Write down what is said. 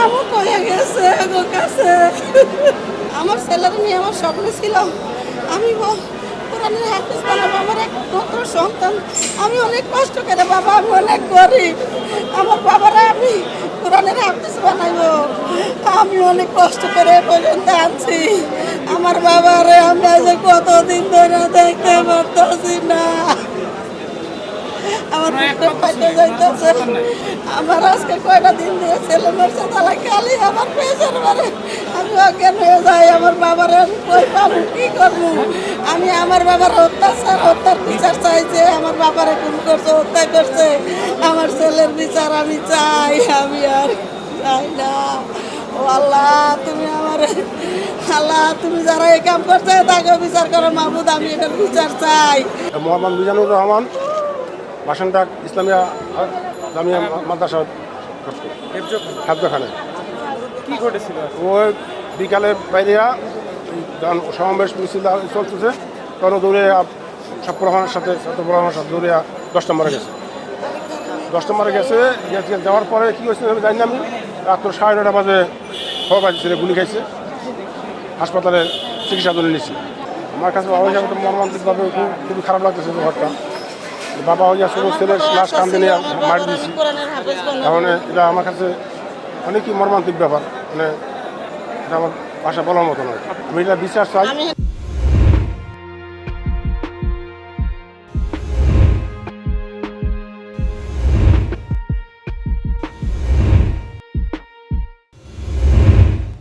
নামও কয়ে গেছে ওর কাছে। আমার ছেলের নিয়ে আমার স্বপ্ন ছিল। আমি কোরআনের হাফিজ বানাবো আমার একমাত্র সন্তান। আমি অনেক কষ্ট করে বাবা, আমি অনেক গরিব। আমার বাবারা আমি কোরআনের হাফিজ বানাইবো। আমি অনেক কষ্ট করে পর্যন্ত আনছি। আমার বাবারে আমি আজ কতদিন ধরে দেখতে পারতেছি। আমার যাইতেছে আমার আজকে কয়টা দিন দিয়ে ছেলে মরছে তাহলে খালি আমার পেছন মারে আমি অজ্ঞান হয়ে যাই আমার বাবার আমি কই পাবো কি করব? আমি আমার বাবার অত্যাচার হত্যার বিচার চাইছে আমার বাবারে খুন করছে হত্যা করছে। আমার ছেলের বিচার আমি চাই আমি আর চাই না। ও আল্লাহ তুমি আমার আল্লাহ তুমি যারা এই কাম করছে তাকে বিচার করো মাহমুদ আমি এটার বিচার চাই। মোহাম্মদ মিজানুর রহমান বাসনটাক ইসলামিয়া জামিয়া মাদ্রাসা খাদ্যখানে। কি ঘটেছিল? ওই বিকালে বাইরিয়া সমাবেশ মিছিল চলতেছে। তখন দৌড়ে সব প্রধানের সাথে ছাত্র প্রধানের সাথে দৌড়ে দশ নম্বরে গেছে। দশ নম্বরে গেছে যাওয়ার পরে কী হয়েছে আমি জানি না আমি। রাত্র সাড়ে নটা বাজে খবর পাইছে ছেলে গুলি খাইছে। হাসপাতালে চিকিৎসা জন্য নিয়েছি। আমার কাছে হিসাবে মর্মান্তিকভাবে খুব খুবই খারাপ লাগতেছে ব্যাপারটা বাবা হইয়া শুধু ছেলের লাশ কান্দে নিয়ে মারি দিয়েছি। তাহলে এটা আমার কাছে অনেকই মর্মান্তিক ব্যাপার। মানে এটা আমার ভাষা বলার মতো নয়। আমি এটা বিশ্বাস চাই।